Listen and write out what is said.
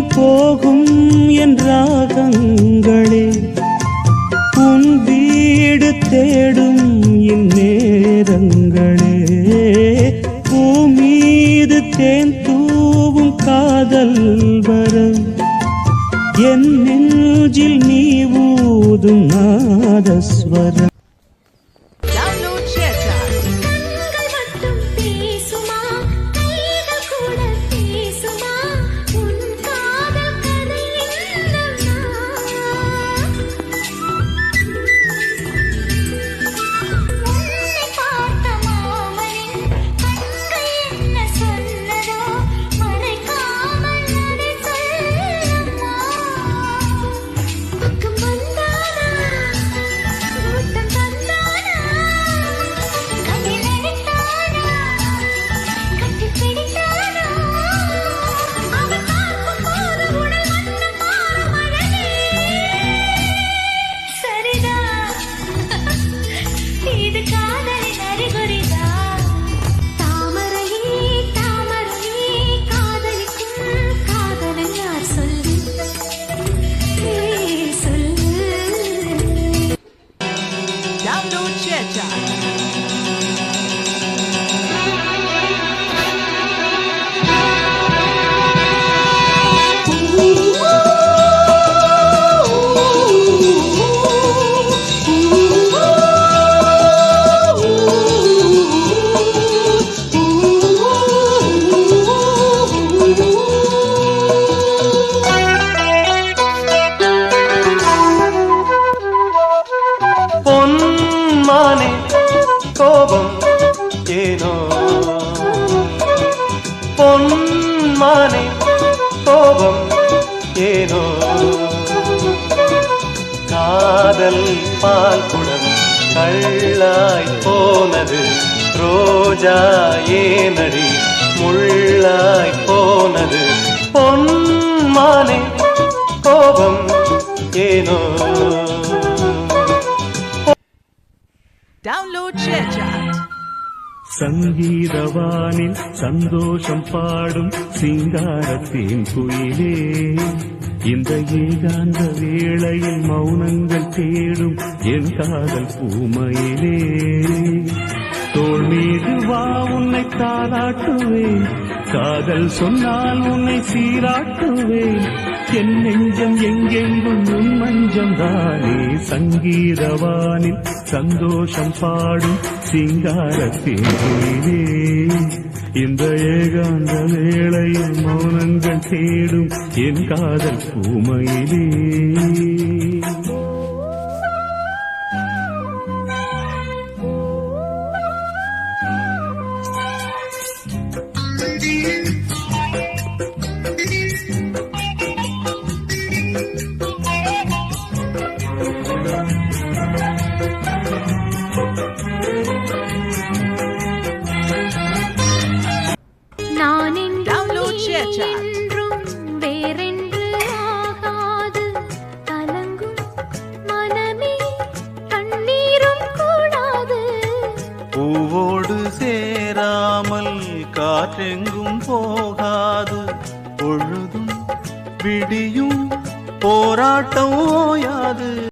நேரம் போகும் என் ராகங்களே. உன் வீடு தேடும் இந்நேரங்களே பூமீது தேன் தூவும் காதல் வரம் என் நெஞ்சில் நீ ஊதும் நாதஸ்வரம். கோபம் ஏனோ? பொன்மானை கோபம் ஏனோ? காதல் பால் குடம் கள்ளாய் போனது ரோஜா ஏனடி முள்ளாய் போனது. பொன்மானை கோபம் ஏனோ? Download ShareChat. சங்கீதவானில் சந்தோஷம் பாடும் சிங்காரத்தின் குயிலே. இந்த ஏகாந்த வேளையில் மௌனங்கள் தேடும் என் காதல் பூமையிலே. தோல் மீது வா உன்னை தாளாட்டுவேன். காதல் சொன்னால் உன்னை சீராட்டுவேன். என் நெஞ்சம் எங்கெங்கும் உன் மஞ்சம் தானே. சங்கீதவானில் சந்தோஷம் பாடும் சிங்காரத்தின் இந்த ஏகாந்த வேளையில் மௌனங்கள் தேடும் என் காதல் பூமையிலே. பூவோடு சேராமல் காற்றெங்கும் போகாது. பொழுதும் விடியும் போராட்டம் ஓயாது.